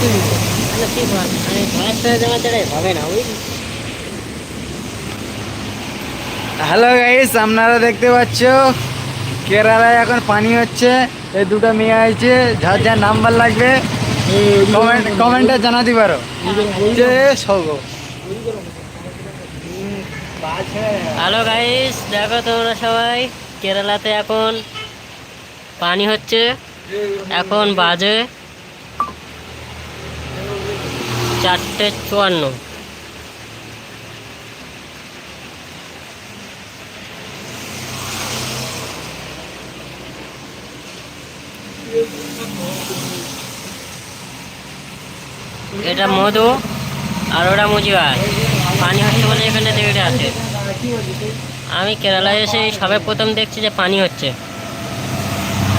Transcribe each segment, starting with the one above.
দিবি। কি হবে না হ্যালো গাইস আপনারা দেখতে পাচ্ছ? কেরালায় এখন পানি হচ্ছে। এই দুটো মেয়ে আছে যার যার নাম্বার লাগবে কমেন্ট কমেন্টে জানাতে পারো। যে সৌগ। হ্যালো গাইস দেখো তোমরা সবাই। কেরালাতে এখন পানি হচ্ছে। এখন বাজে চারটে চুয়ান্ন। এটা মধু আর ওটা মুজিবার। পানি হচ্ছে বলে এখানে দেখে আছে। আমি কেরালায় এসে সবে প্রথম দেখছি যে পানি হচ্ছে।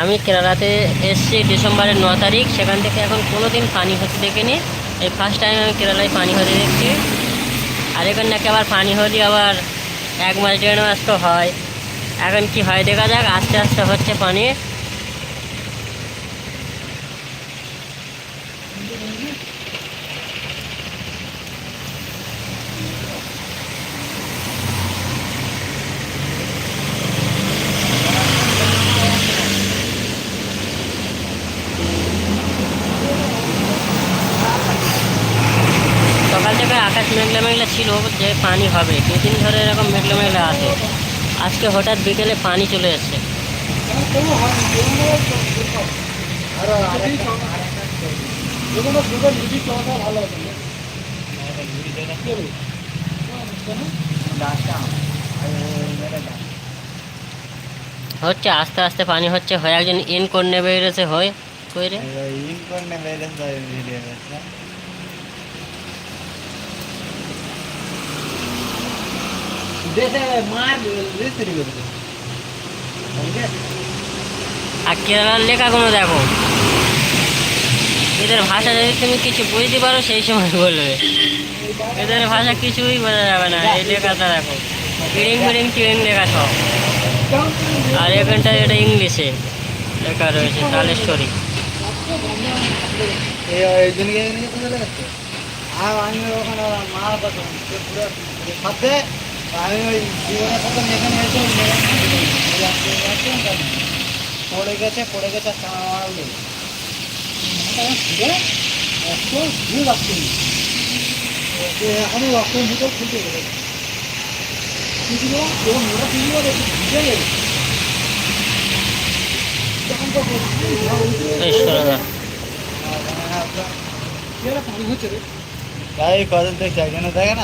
আমি কেরালাতে এসেছি ডিসেম্বরের ন তারিখ। সেখান থেকে এখন কোনো দিন পানি হতে দেখিনি। এই ফার্স্ট টাইম আমি কেরালায় পানি হতে দেখছি। আর এখন নাকি আবার পানি হলে আবার এক মাস দেড় মাস তো হয়। এখন কি হয় দেখা যাক, আস্তে আস্তে হচ্ছে পানি। আকাশ মেঘলা মেঘলা ছিল, যে পানি হবে। দুদিন ধরে এরকম মেঘলা মেঘলা আছে। আজকে হঠাৎ বিকেলে পানি চলে এসছে। হচ্ছে, আস্তে আস্তে পানি হচ্ছে। হয় একজন ইন করে বেরিয়েছে হয় কইরে? আর কেরালার লেখাগুলো দেখো এদের ভাষা যদি তুমি কিছু বুঝতে পারো সেই সময় বলবে এদের ভাষা কিছুই বোঝা যাবে না এই লেখাটা দেখো বিড়িং বিড়িং টিড়িং লেখা সব আর এখানটা এটা ইংলিশে লেখা রয়েছে তালেশ্বরী আমি ওখানে মা কথা সাথে আমি ওই জীবনের প্রথম এখানে এসে পড়ে গেছে পড়ে গেছে আর চামড়া মারা উঠে গেছে। মাথাটা ঘুরে যে এখনই রক্ত মুখে ফুটে গেছে মোটা কিছু না। ভিজে গেছে কদিন থেকে দেখে না।